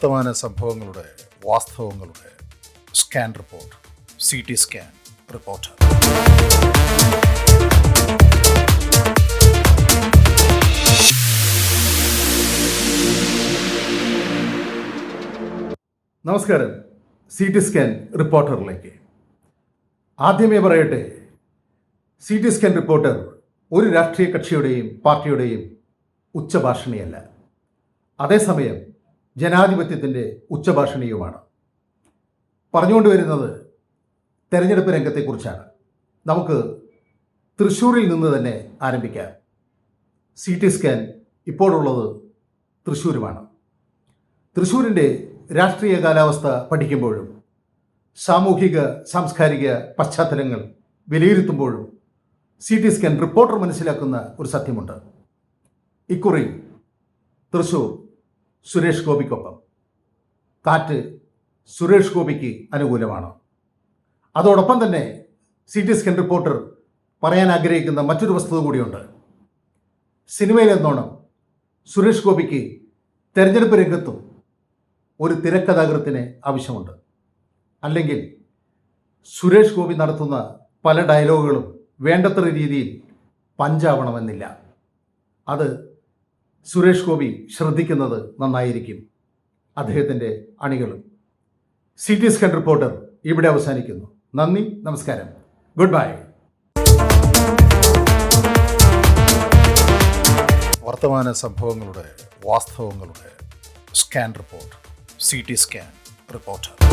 വർത്തമാന സംഭവങ്ങളുടെ വാസ്തവങ്ങളുടെ scan report C T scan report. നമസ്കാരം. സി ടി സ്കാൻ റിപ്പോർട്ടറിലേക്ക്. ആദ്യമേ പറയട്ടെ സി ടി സ്കാൻ റിപ്പോർട്ടർ ഒരു രാഷ്ട്രീയ കക്ഷിയുടെയും പാർട്ടിയുടെയും ഉച്ചഭാഷണിയല്ല. അതേസമയം ജനാധിപത്യത്തിന്റെ ഉച്ചഭാഷണിയുമാണ്. പറഞ്ഞുകൊണ്ടുവരുന്നത് തെരഞ്ഞെടുപ്പ് രംഗത്തെക്കുറിച്ചാണ്. നമുക്ക് തൃശ്ശൂരിൽ നിന്ന് തന്നെ ആരംഭിക്കാം. സി ടി സ്കാൻ ഇപ്പോഴുള്ളത് തൃശ്ശൂരുമാണ്. തൃശ്ശൂരിന്റെ രാഷ്ട്രീയ കാലാവസ്ഥ പഠിക്കുമ്പോഴും സാമൂഹിക സാംസ്കാരിക പശ്ചാത്തലങ്ങൾ വിലയിരുത്തുമ്പോഴും സി ടി സ്കാൻ റിപ്പോർട്ടർ മനസ്സിലാക്കുന്ന ഒരു സത്യമുണ്ട്. ഇക്കുറി തൃശൂർ സുരേഷ് ഗോപിക്കൊപ്പം. കാറ്റ് സുരേഷ് ഗോപിക്ക് അനുകൂലമാണ്. അതോടൊപ്പം തന്നെ സി ടി സ്കാൻ റിപ്പോർട്ടർ പറയാൻ ആഗ്രഹിക്കുന്ന മറ്റൊരു വസ്തുത കൂടിയുണ്ട്. സിനിമയിലെന്നോണം സുരേഷ് ഗോപിക്ക് തെരഞ്ഞെടുപ്പ് രംഗത്തും ഒരു തിരക്കഥാകൃത്തിന് ആവശ്യമുണ്ട്. അല്ലെങ്കിൽ സുരേഷ് ഗോപി നടത്തുന്ന പല ഡയലോഗുകളും വേണ്ടത്ര രീതിയിൽ പഞ്ചാവണമെന്നില്ല. അത് സുരേഷ് ഗോപി ശ്രദ്ധിക്കുന്നത് നന്നായിരിക്കും. അദ്ദേഹത്തിന്റെ അണികളും. ടി സ്കാൻ റിപ്പോർട്ടർ ഇവിടെ അവസാനിക്കുന്നു. നന്ദി നമസ്കാരം. Good bye. വർത്തമാന സംഭവങ്ങളുടെ വാസ്തവങ്ങളുടെ scan report. C T scan reporter.